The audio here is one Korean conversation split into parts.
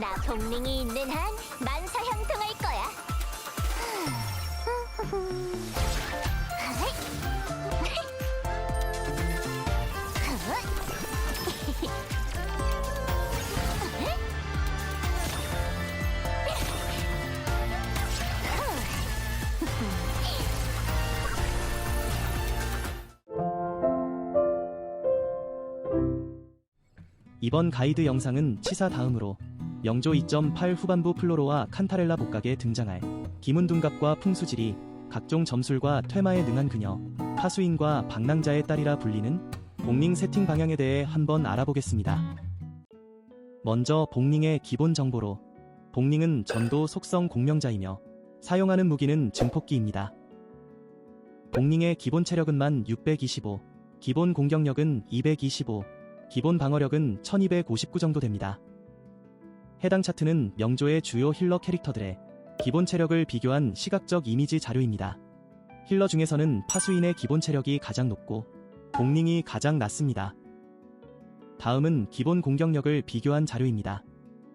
나 복링이 있는 한 만사형통할 거야. 이번 가이드 영상은 치사 다음으로 영조 2.8 후반부 플로로와 칸타렐라 복각에 등장할 기문둔갑과 풍수지리, 각종 점술과 퇴마에 능한 그녀, 하수인과 방랑자의 딸이라 불리는 복링 세팅 방향에 대해 한번 알아보겠습니다. 먼저 복링의 기본 정보로 복링은 전도 속성 공명자이며 사용하는 무기는 증폭기입니다. 복링의 기본 체력은 625, 기본 공격력은 225, 기본 방어력은 1259 정도 됩니다. 해당 차트는 명조의 주요 힐러 캐릭터들의 기본 체력을 비교한 시각적 이미지 자료입니다. 힐러 중에서는 파수인의 기본 체력이 가장 높고 복링이 가장 낮습니다. 다음은 기본 공격력을 비교한 자료입니다.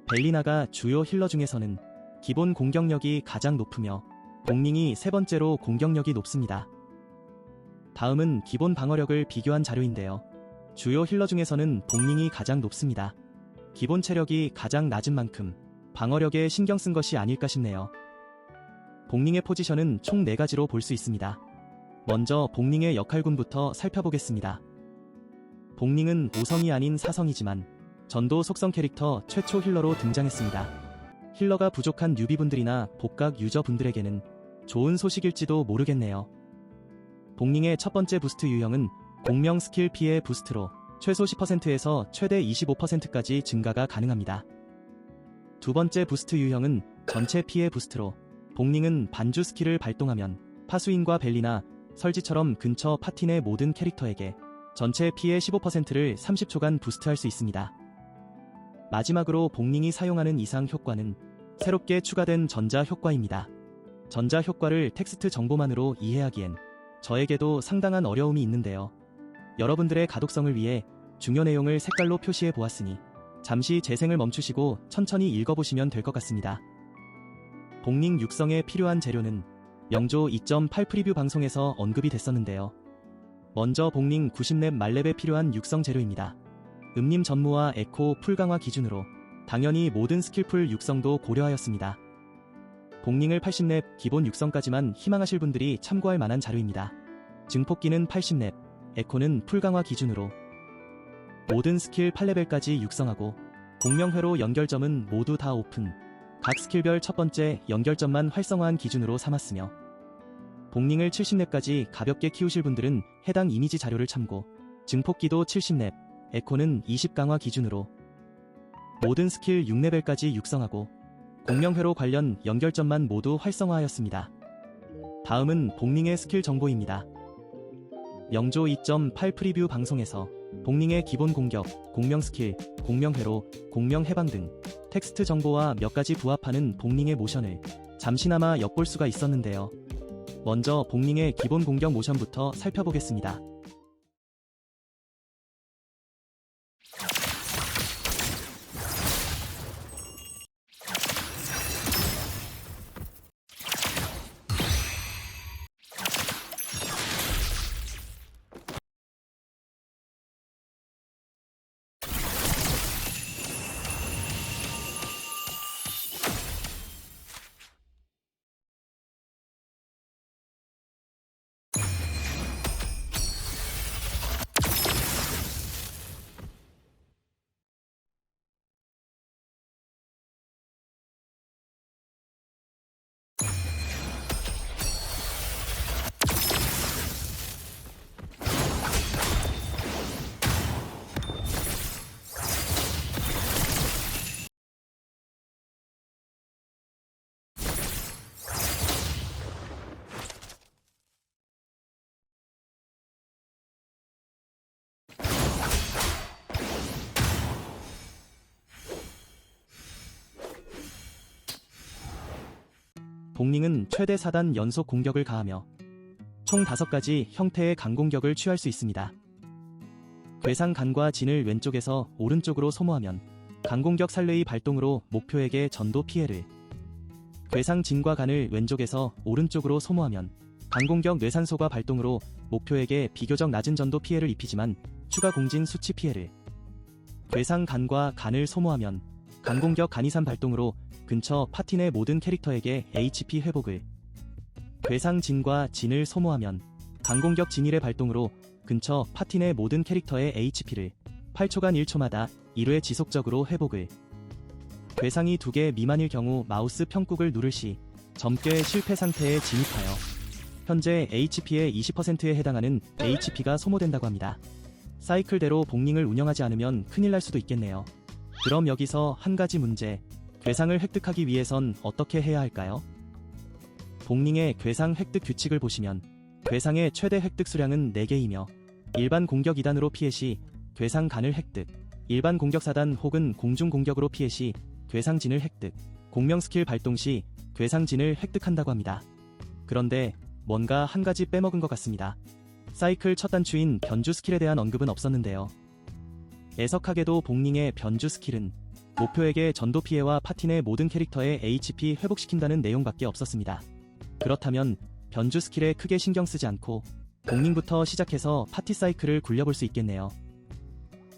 벨리나가 주요 힐러 중에서는 기본 공격력이 가장 높으며 복링이 세 번째로 공격력이 높습니다. 다음은 기본 방어력을 비교한 자료인데요. 주요 힐러 중에서는 복링이 가장 높습니다. 기본 체력이 가장 낮은 만큼 방어력에 신경 쓴 것이 아닐까 싶네요. 복링의 포지션은 총 4가지로 볼 수 있습니다. 먼저 복링의 역할군부터 살펴보겠습니다. 복링은 5성이 아닌 4성이지만 전도 속성 캐릭터 최초 힐러로 등장했습니다. 힐러가 부족한 뉴비분들이나 복각 유저분들에게는 좋은 소식일지도 모르겠네요. 복링의 첫 번째 부스트 유형은 공명 스킬 피해 부스트로 최소 10%에서 최대 25%까지 증가가 가능합니다. 두 번째 부스트 유형은 전체 피해 부스트로 복링은 반주 스킬을 발동하면 파수인과 벨리나 설지처럼 근처 내 모든 캐릭터에게 전체 피해 15%를 30초간 부스트할 수 있습니다. 마지막으로 복링이 사용하는 이상 효과는 새롭게 추가된 전자 효과입니다. 전자 효과를 텍스트 정보만으로 이해하기엔 저에게도 상당한 어려움이 있는데요. 여러분들의 가독성을 위해 중요 내용을 색깔로 표시해 보았으니 잠시 재생을 멈추시고 천천히 읽어보시면 될 것 같습니다. 복링 육성에 필요한 재료는 영조 2.8 프리뷰 방송에서 언급이 됐었는데요. 먼저 복링 90렙 말렙에 필요한 육성 재료입니다. 음림 전무와 에코 풀 강화 기준으로 당연히 모든 스킬풀 육성도 고려하였습니다. 복링을 80렙 기본 육성까지만 희망하실 분들이 참고할 만한 자료입니다. 증폭기는 80렙, 에코는 풀 강화 기준으로 모든 스킬 8레벨까지 육성하고 공명회로 연결점은 모두 다 오픈 각 스킬별 첫 번째 연결점만 활성화한 기준으로 삼았으며 복링을 70렙까지 가볍게 키우실 분들은 해당 이미지 자료를 참고 증폭기도 70렙, 에코는 20 강화 기준으로 모든 스킬 6레벨까지 육성하고 공명회로 관련 연결점만 모두 활성화하였습니다. 다음은 복링의 스킬 정보입니다. 영조 2.8 프리뷰 방송에서 복링의 기본 공격, 공명 스킬, 공명 회로, 공명 해방 등 텍스트 정보와 몇 가지 부합하는 복링의 모션을 잠시나마 엿볼 수가 있었는데요. 먼저 복링의 기본 공격 모션부터 살펴보겠습니다. 복링은 최대 4단 연속 공격을 가하며 총 5가지 형태의 강공격을 취할 수 있습니다. 괴상 간과 진을 왼쪽에서 오른쪽으로 소모하면 강공격 살레이 발동으로 목표에게 전도 피해를 괴상 진과 간을 왼쪽에서 오른쪽으로 소모하면 강공격 뇌산소가 발동으로 목표에게 비교적 낮은 전도 피해를 입히지만 추가 공진 수치 피해를 괴상 간과 간을 소모하면 강공격 간이산 발동으로 근처 내 모든 캐릭터에게 HP 회복을 괴상 진과 진을 소모하면 강공격 진일의 발동으로 근처 내 모든 캐릭터의 HP를 8초간 1초마다 1회 지속적으로 회복을 괴상이 2개 미만일 경우 마우스 평꾹을 누를 시 점괘 실패 상태에 진입하여 현재 HP의 20%에 해당하는 HP가 소모된다고 합니다. 사이클대로 복링을 운영하지 않으면 큰일 날 수도 있겠네요. 그럼 여기서 한 가지 문제. 괴상을 획득하기 위해선 어떻게 해야 할까요? 복링의 괴상 획득 규칙을 보시면 괴상의 최대 획득 수량은 4개이며 일반 공격 2단으로 피해 시 괴상 간을 획득, 일반 공격 4단 혹은 공중 공격으로 피해 시 괴상진을 획득, 공명 스킬 발동 시 괴상진을 획득한다고 합니다. 그런데 뭔가 한 가지 빼먹은 것 같습니다. 사이클 첫 단추인 변주 스킬에 대한 언급은 없었는데요. 애석하게도 복링의 변주 스킬은 목표에게 전도 피해와 내 모든 캐릭터의 HP 회복시킨다는 내용밖에 없었습니다. 그렇다면 변주 스킬에 크게 신경 쓰지 않고 복링부터 시작해서 파티 사이클을 굴려볼 수 있겠네요.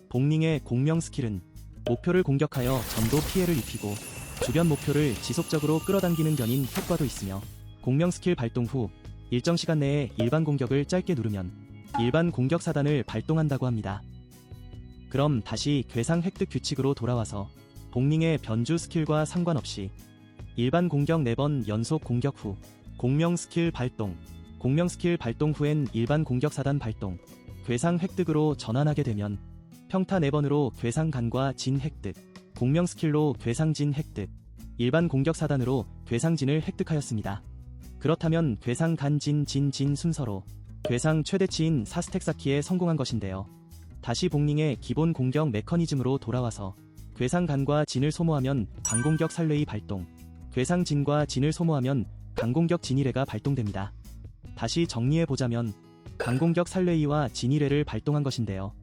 복링의 공명 스킬은 목표를 공격하여 전도 피해를 입히고 주변 목표를 지속적으로 끌어당기는 견인 효과도 있으며 공명 스킬 발동 후 일정 시간 내에 일반 공격을 짧게 누르면 일반 공격 사단을 발동한다고 합니다. 그럼 다시 괴상 획득 규칙으로 돌아와서 복링의 변주 스킬과 상관없이 일반 공격 4번 연속 공격 후 공명 스킬 발동, 공명 스킬 발동 후엔 일반 공격 사단 발동, 괴상 획득으로 전환하게 되면 평타 4번으로 괴상 간과 진 획득, 공명 스킬로 괴상진 획득, 일반 공격 사단으로 괴상진을 획득하였습니다. 그렇다면 괴상 간진 진진 순서로 괴상 최대치인 4스택 쌓기에 성공한 것인데요. 다시 복링의 기본 공격 메커니즘으로 돌아와서 괴상 간과 진을 소모하면 강공격 살레이 발동, 괴상 진과 진을 소모하면 강공격 진이레가 발동됩니다. 다시 정리해보자면 강공격 살레이와 진이레를 발동한 것인데요.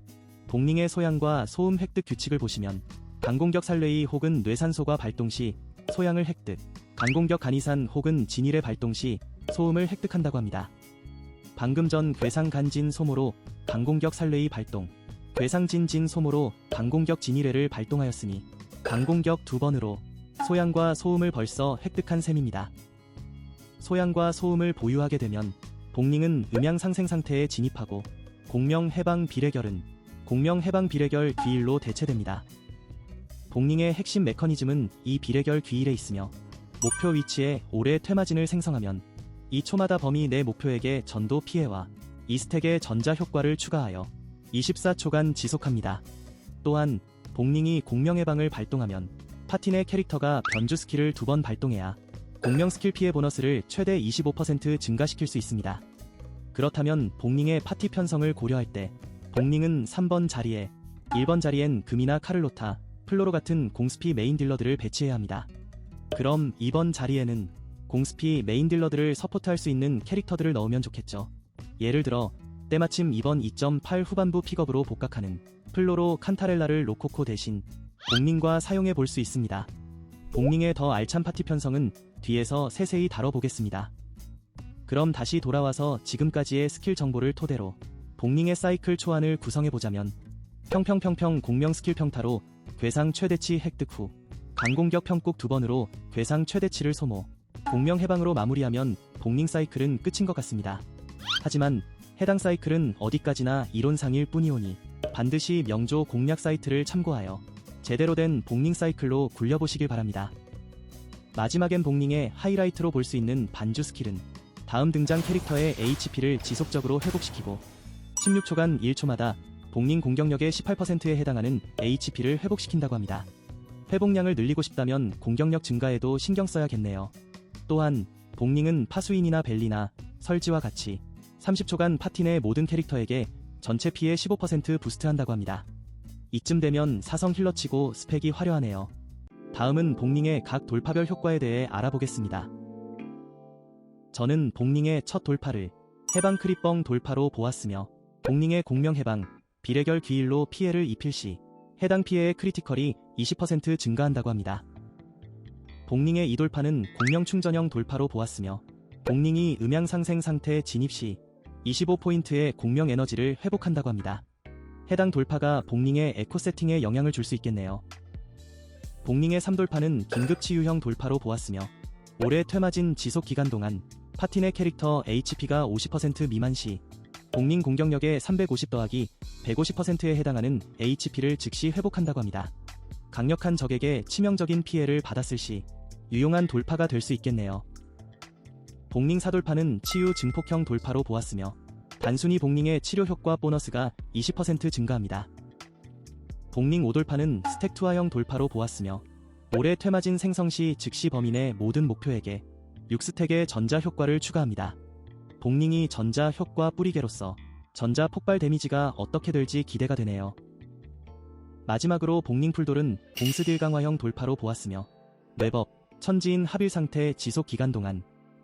복링의 소양과 소음 획득 규칙을 보시면 강공격 살레이 혹은 뇌산소가 발동 시 소양을 획득, 강공격 간이산 혹은 진일의 발동 시 소음을 획득한다고 합니다. 방금 전 괴상 간진 소모로 강공격 살레이 발동, 괴상진진 소모로 강공격 진일회를 발동하였으니 강공격 두 번으로 소양과 소음을 벌써 획득한 셈입니다. 소양과 소음을 보유하게 되면 복링은 음양 상생 상태에 진입하고 공명 해방 비례결은 공명 해방 비례결 귀일로 대체됩니다. 복링의 핵심 메커니즘은 이 비례결 귀일에 있으며 목표 위치에 오래 퇴마진을 생성하면 2초마다 범위 내 목표에게 전도 피해와 2스택의 전자 효과를 추가하여 24초간 지속합니다. 또한 복링이 공명의 방을 발동하면 내 캐릭터가 변주 스킬을 두 번 발동해야 공명 스킬 피해 보너스를 최대 25% 증가시킬 수 있습니다. 그렇다면 복링의 파티 편성을 고려할 때 복링은 3번 자리에 1번 자리엔 금이나 카를로타, 플로로 같은 공스피 메인 딜러들을 배치해야 합니다. 그럼 2번 자리에는 공스피 메인 딜러들을 서포트할 수 있는 캐릭터들을 넣으면 좋겠죠. 예를 들어 때마침 이번 2.8 후반부 픽업으로 복각하는 플로로 칸타렐라를 로코코 대신 복링과 사용해 볼 수 있습니다. 복링의 더 알찬 파티 편성은 뒤에서 세세히 다뤄보겠습니다. 그럼 다시 돌아와서 지금까지의 스킬 정보를 토대로 복링의 사이클 초안을 구성해보자면 평평평평 공명 스킬 평타로 괴상 최대치 획득 후 강공격 평국 두 번으로 괴상 최대치를 소모 공명 해방으로 마무리하면 복링 사이클은 끝인 것 같습니다. 하지만 해당 사이클은 어디까지나 이론상일 뿐이오니 반드시 명조 공략 사이트를 참고하여 제대로 된 복링 사이클로 굴려보시길 바랍니다. 마지막엔 복링의 하이라이트로 볼 수 있는 반주 스킬은 다음 등장 캐릭터의 HP를 지속적으로 회복시키고 16초간 1초마다 복링 공격력의 18%에 해당하는 HP를 회복시킨다고 합니다. 회복량을 늘리고 싶다면 공격력 증가에도 신경 써야겠네요. 또한 복링은 파수인이나 벨리나 설지와 같이 30초간 파티 내 모든 캐릭터에게 전체 피해 15% 부스트한다고 합니다. 이쯤 되면 사성 힐러치고 스펙이 화려하네요. 다음은 복링의 각 돌파별 효과에 대해 알아보겠습니다. 저는 복링의 첫 돌파를 해방 크리뻥 돌파로 보았으며 복링의 공명 해방, 비례결 귀일로 피해를 입힐 시 해당 피해의 크리티컬이 20% 증가한다고 합니다. 복링의 이 돌파는 공명 충전형 돌파로 보았으며 복링이 음향 상생 상태 진입 시 25포인트의 공명 에너지를 회복한다고 합니다. 해당 돌파가 복링의 에코 세팅에 영향을 줄 수 있겠네요. 복링의 3돌파는 긴급 치유형 돌파로 보았으며 올해 퇴마진 지속 기간 동안 파틴의 캐릭터 HP가 50% 미만 시 복링 공격력의 350 더하기 150%에 해당하는 HP를 즉시 회복한다고 합니다. 강력한 적에게 치명적인 피해를 받았을 시 유용한 돌파가 될 수 있겠네요. 복링 사돌파는 치유 증폭형 돌파로 보았으며 단순히 복링의 치료 효과 보너스가 20% 증가합니다. 복링 5돌파는 스택 투하형 돌파로 보았으며 올해 퇴마진 생성 시 즉시 범인의 모든 목표에게 6스택의 전자 효과를 추가합니다. 복링이 전자 효과 뿌리개로서 전자 폭발 데미지가 어떻게 될지 기대가 되네요. 마지막으로 복링 풀돌은 공스딜 강화형 돌파로 보았으며 웹업, 천지인 합일 상태 지속 기간 동안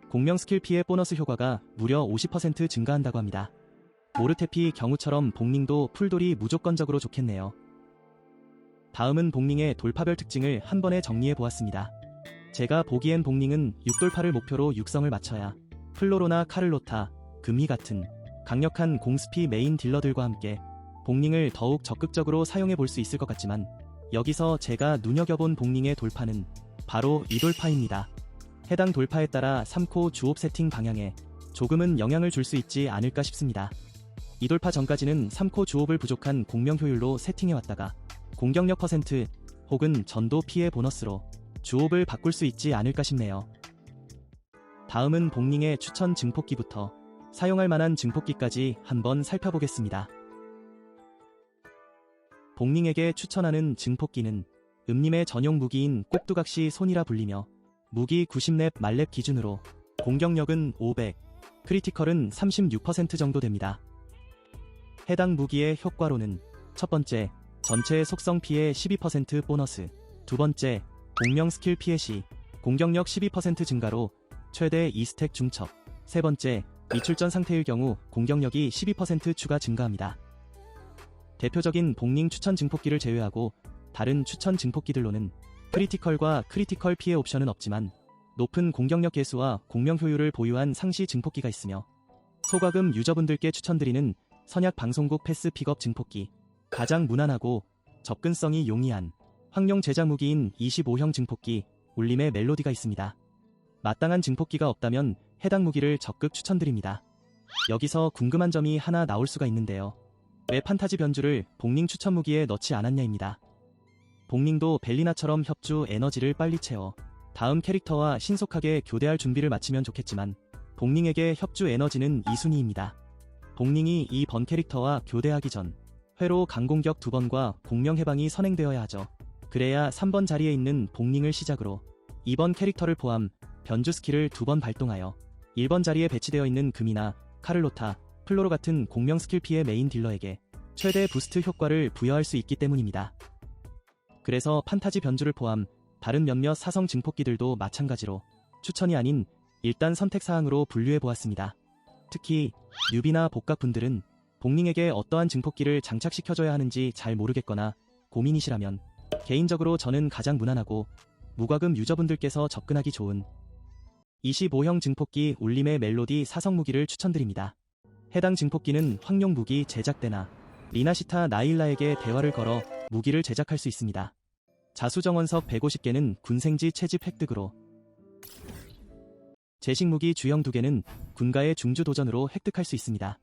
공명 스킬 피해 보너스 효과가 무려 50% 증가한다고 합니다. 모르테피 경우처럼 복링도 풀돌이 무조건적으로 좋겠네요. 다음은 복링의 돌파별 특징을 한 번에 정리해 보았습니다. 제가 보기엔 복링은 6돌파를 목표로 육성을 맞춰야 플로로나 카를로타, 금희 같은 강력한 공스피 메인 딜러들과 함께 복링을 더욱 적극적으로 사용해 볼 수 있을 것 같지만 여기서 제가 눈여겨본 복링의 돌파는 바로 이 돌파입니다. 해당 돌파에 따라 3코 주옵 세팅 방향에 조금은 영향을 줄 수 있지 않을까 싶습니다. 이 돌파 전까지는 3코 주옵을 부족한 공명 효율로 세팅해 왔다가 공격력 퍼센트 혹은 전도 피해 보너스로 주옵을 바꿀 수 있지 않을까 싶네요. 다음은 복링의 추천 증폭기부터 사용할 만한 증폭기까지 한번 살펴보겠습니다. 복링에게 추천하는 증폭기는 음림의 전용 무기인 꼭두각시 손이라 불리며 무기 90렙 말렙 기준으로 공격력은 500, 크리티컬은 36% 정도 됩니다. 해당 무기의 효과로는 첫 번째, 전체 속성 피해 12% 보너스, 두 번째, 공명 스킬 피해 시 공격력 12% 증가로 최대 2스택 중첩, 세 번째, 미출전 상태일 경우 공격력이 12% 추가 증가합니다. 대표적인 복링 추천 증폭기를 제외하고 다른 추천 증폭기들로는 크리티컬과 크리티컬 피해 옵션은 없지만 높은 공격력 개수와 공명 효율을 보유한 상시 증폭기가 있으며 소과금 유저분들께 추천드리는 선약 방송국 패스 픽업 증폭기 가장 무난하고 접근성이 용이한 황룡 제작 무기인 25형 증폭기 울림의 멜로디가 있습니다. 마땅한 증폭기가 없다면 해당 무기를 적극 추천드립니다. 여기서 궁금한 점이 하나 나올 수가 있는데요. 왜 판타지 변주를 복링 추천 무기에 넣지 않았냐입니다. 복링도 벨리나처럼 협주 에너지를 빨리 채워 다음 캐릭터와 신속하게 교대할 준비를 마치면 좋겠지만 복링에게 협주 에너지는 2순위입니다. 복링이 이 번 캐릭터와 교대하기 전 회로 강공격 2번과 공명 해방이 선행되어야 하죠. 그래야 3번 자리에 있는 복링을 시작으로 2번 캐릭터를 포함 변주 스킬을 2번 발동하여 1번 자리에 배치되어 있는 금이나 카를로타, 플로로 같은 공명 스킬 피해 메인 딜러에게 최대 부스트 효과를 부여할 수 있기 때문입니다. 그래서 판타지 변주를 포함 다른 몇몇 사성 증폭기들도 마찬가지로 추천이 아닌 일단 선택사항으로 분류해 보았습니다. 특히 뉴비나 복각분들은 복링에게 어떠한 증폭기를 장착시켜줘야 하는지 잘 모르겠거나 고민이시라면 개인적으로 저는 가장 무난하고 무과금 유저분들께서 접근하기 좋은 25형 증폭기 울림의 멜로디 사성 무기를 추천드립니다. 해당 증폭기는 황룡 무기 제작대나 리나시타 나일라에게 대화를 걸어 무기를 제작할 수 있습니다. 자수정원석 150개는 군생지 채집 획득으로 제식 무기 주형 2개는 군가의 중주 도전으로 획득할 수 있습니다.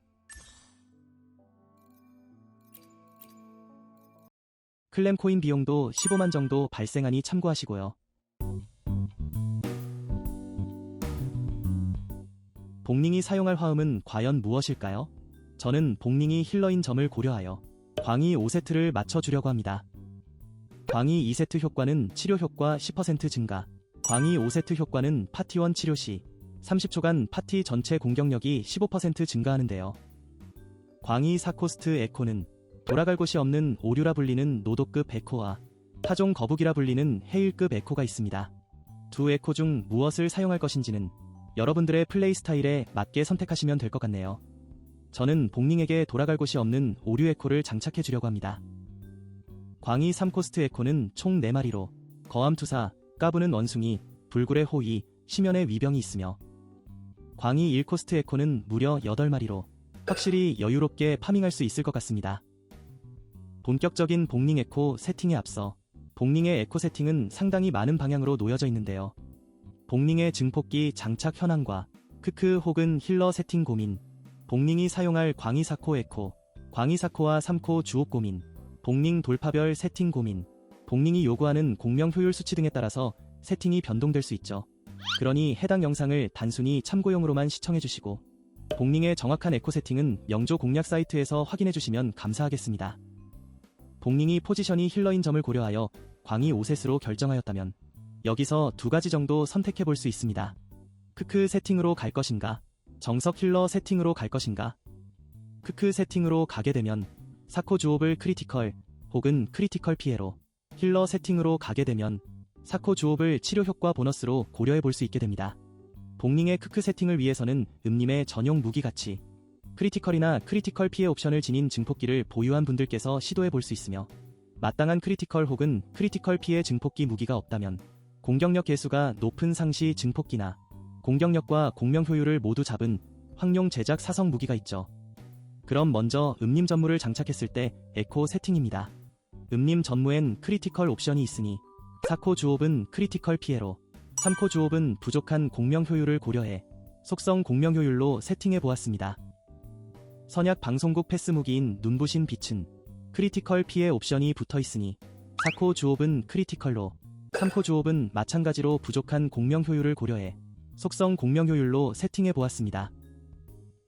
클램 코인 비용도 15만 정도 발생하니 참고하시고요. 복링이 사용할 화음은 과연 무엇일까요? 저는 복링이 힐러인 점을 고려하여 광희 5세트를 맞춰주려고 합니다. 광희 2세트 효과는 치료 효과 10% 증가, 광희 5세트 효과는 파티원 치료 시 30초간 파티 전체 공격력이 15% 증가하는데요. 광희 4코스트 에코는 돌아갈 곳이 없는 오류라 불리는 노도급 에코와 타종 거북이라 불리는 헤일급 에코가 있습니다. 두 에코 중 무엇을 사용할 것인지는 여러분들의 플레이 스타일에 맞게 선택하시면 될 것 같네요. 저는 복링에게 돌아갈 곳이 없는 오류 에코를 장착해 주려고 합니다. 광희 3코스트 에코는 총 4마리로 거암투사, 까부는 원숭이, 불굴의 호위, 심연의 위병이 있으며 광희 1코스트 에코는 무려 8마리로 확실히 여유롭게 파밍할 수 있을 것 같습니다. 본격적인 복링 에코 세팅에 앞서 복링의 에코 세팅은 상당히 많은 방향으로 놓여져 있는데요. 복링의 증폭기 장착 현황과 크크 혹은 힐러 세팅 고민, 복링이 사용할 광희사코 에코, 광희사코와 3코 주옥 고민, 복링 돌파별 세팅 고민, 복링이 요구하는 공명 효율 수치 등에 따라서 세팅이 변동될 수 있죠. 그러니 해당 영상을 단순히 참고용으로만 시청해주시고 복링의 정확한 에코 세팅은 영조 공략 사이트에서 확인해주시면 감사하겠습니다. 복링이 포지션이 힐러인 점을 고려하여 광희 5셋으로 결정하였다면 여기서 두 가지 정도 선택해 볼 수 있습니다. 크크 세팅으로 갈 것인가? 정석 힐러 세팅으로 갈 것인가? 크크 세팅으로 가게 되면 사코 주옵을 크리티컬 혹은 크리티컬 피해로 힐러 세팅으로 가게 되면 사코 주옵을 치료 효과 보너스로 고려해 볼 수 있게 됩니다. 복링의 크크 세팅을 위해서는 음님의 전용 무기 가치 크리티컬이나 크리티컬 피해 옵션을 지닌 증폭기를 보유한 분들께서 시도해 볼 수 있으며 마땅한 크리티컬 혹은 크리티컬 피해 증폭기 무기가 없다면 공격력 개수가 높은 상시 증폭기나 공격력과 공명 효율을 모두 잡은 황룡 제작 사성 무기가 있죠. 그럼 먼저 음림 전무를 장착했을 때 에코 세팅입니다. 음림 전무엔 크리티컬 옵션이 있으니 4코 주옵은 크리티컬 피해로 3코 주옵은 부족한 공명 효율을 고려해 속성 공명 효율로 세팅해 보았습니다. 선약 방송국 패스 무기인 눈부신 빛은 크리티컬 피해 옵션이 붙어 있으니 4코 주옵은 크리티컬로 3코 주옵은 마찬가지로 부족한 공명 효율을 고려해 속성 공명 효율로 세팅해 보았습니다.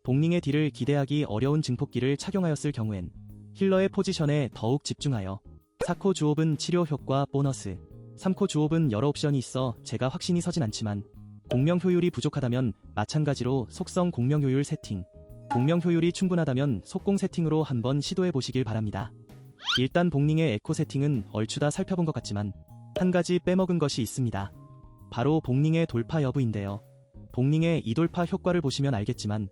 복링의 딜을 기대하기 어려운 증폭기를 착용하였을 경우엔 힐러의 포지션에 더욱 집중하여 4코 주옵은 치료 효과 보너스 3코 주옵은 여러 옵션이 있어 제가 확신이 서진 않지만 공명 효율이 부족하다면 마찬가지로 속성 공명 효율 세팅 공명 효율이 충분하다면 속공 세팅으로 한번 시도해 보시길 바랍니다. 일단 복링의 에코 세팅은 얼추 다 살펴본 것 같지만 한 가지 빼먹은 것이 있습니다. 바로 복링의 돌파 여부인데요. 복링의 이 돌파 효과를 보시면 알겠지만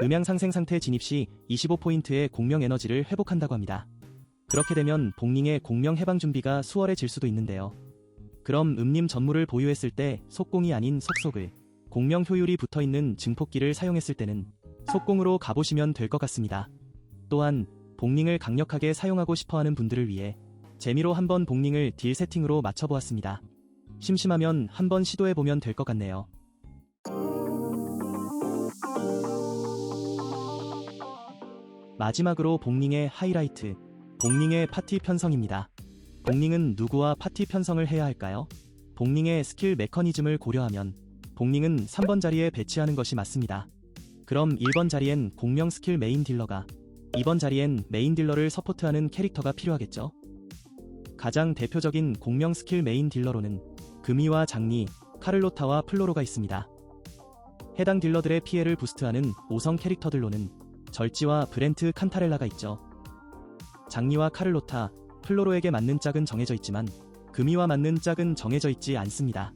음양 상생 상태 진입 시 25포인트의 공명 에너지를 회복한다고 합니다. 그렇게 되면 복링의 공명 해방 준비가 수월해질 수도 있는데요. 그럼 음림 전무를 보유했을 때 속공이 아닌 속속을 공명 효율이 붙어 있는 증폭기를 사용했을 때는 속공으로 가보시면 될 것 같습니다. 또한 복링을 강력하게 사용하고 싶어하는 분들을 위해 재미로 한번 복링을 딜 세팅으로 맞춰보았습니다. 심심하면 한번 시도해보면 될 것 같네요. 마지막으로 복링의 하이라이트, 복링의 파티 편성입니다. 복링은 누구와 파티 편성을 해야 할까요? 복링의 스킬 메커니즘을 고려하면 복링은 3번 자리에 배치하는 것이 맞습니다. 그럼 1번 자리엔 공명 스킬 메인 딜러가 2번 자리엔 메인 딜러를 서포트하는 캐릭터가 필요하겠죠? 가장 대표적인 공명 스킬 메인 딜러로는 금이와 장리, 카를로타와 플로로가 있습니다. 해당 딜러들의 피해를 부스트하는 5성 캐릭터들로는 절지와 브렌트 칸타렐라가 있죠. 장리와 카를로타, 플로로에게 맞는 짝은 정해져 있지만 금이와 맞는 짝은 정해져 있지 않습니다.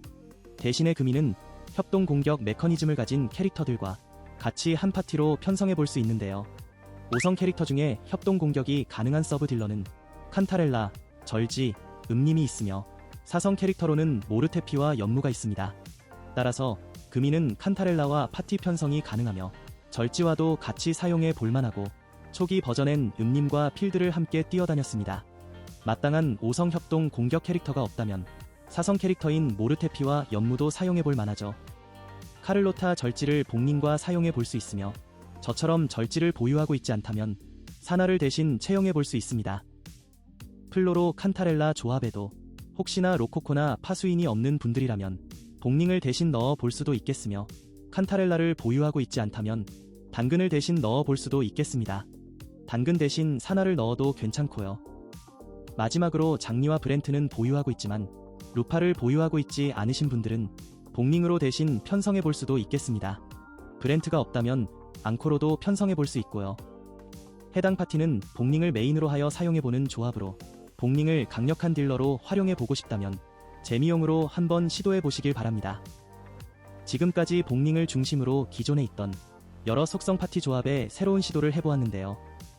대신에 금이는 협동 공격 메커니즘을 가진 캐릭터들과 같이 한 파티로 편성해 볼 수 있는데요. 5성 캐릭터 중에 협동 공격이 가능한 서브 딜러는 칸타렐라, 절지, 음님이 있으며 4성 캐릭터로는 모르테피와 연무가 있습니다. 따라서 금이는 칸타렐라와 파티 편성이 가능하며 절지와도 같이 사용해 볼만하고 초기 버전엔 음님과 필드를 함께 뛰어다녔습니다. 마땅한 5성 협동 공격 캐릭터가 없다면 4성 캐릭터인 모르테피와 연무도 사용해 볼 만하죠. 카를로타 절지를 복링과 사용해 볼 수 있으며 저처럼 절지를 보유하고 있지 않다면 사나를 대신 채용해 볼 수 있습니다. 플로로 칸타렐라 조합에도 혹시나 로코코나 파수인이 없는 분들이라면 복링을 대신 넣어 볼 수도 있겠으며 칸타렐라를 보유하고 있지 않다면 당근을 대신 넣어 볼 수도 있겠습니다. 당근 대신 사나를 넣어도 괜찮고요. 마지막으로 장리와 브렌트는 보유하고 있지만 루파를 보유하고 있지 않으신 분들은 복링으로 대신 편성해 볼 수도 있겠습니다. 브렌트가 없다면 앙코로도 편성해 볼 수 있고요. 해당 파티는 복링을 메인으로 하여 사용해 보는 조합으로 복링을 강력한 딜러로 활용해 보고 싶다면 재미용으로 한번 시도해 보시길 바랍니다. 지금까지 복링을 중심으로 기존에 있던 여러 속성 파티 조합에 새로운 시도를 해보았는데요.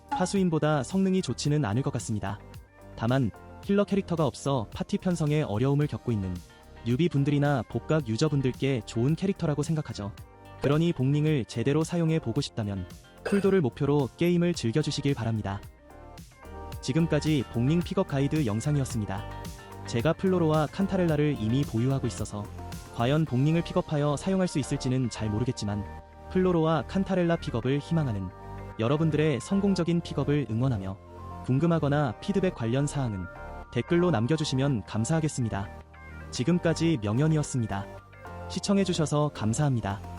파수인보다 성능이 좋지는 않을 것 같습니다. 다만 힐러 캐릭터가 없어 파티 편성에 어려움을 겪고 있는 뉴비 분들이나 복각 유저분들께 좋은 캐릭터라고 생각하죠. 그러니 복링을 제대로 사용해 보고 싶다면 쿨도를 목표로 게임을 즐겨주시길 바랍니다. 지금까지 복링 픽업 가이드 영상이었습니다. 제가 플로로와 칸타렐라를 이미 보유하고 있어서 과연 복링을 픽업하여 사용할 수 있을지는 잘 모르겠지만 플로로와 칸타렐라 픽업을 희망하는 여러분들의 성공적인 픽업을 응원하며 궁금하거나 피드백 관련 사항은 댓글로 남겨주시면 감사하겠습니다. 지금까지 명현이었습니다. 시청해주셔서 감사합니다.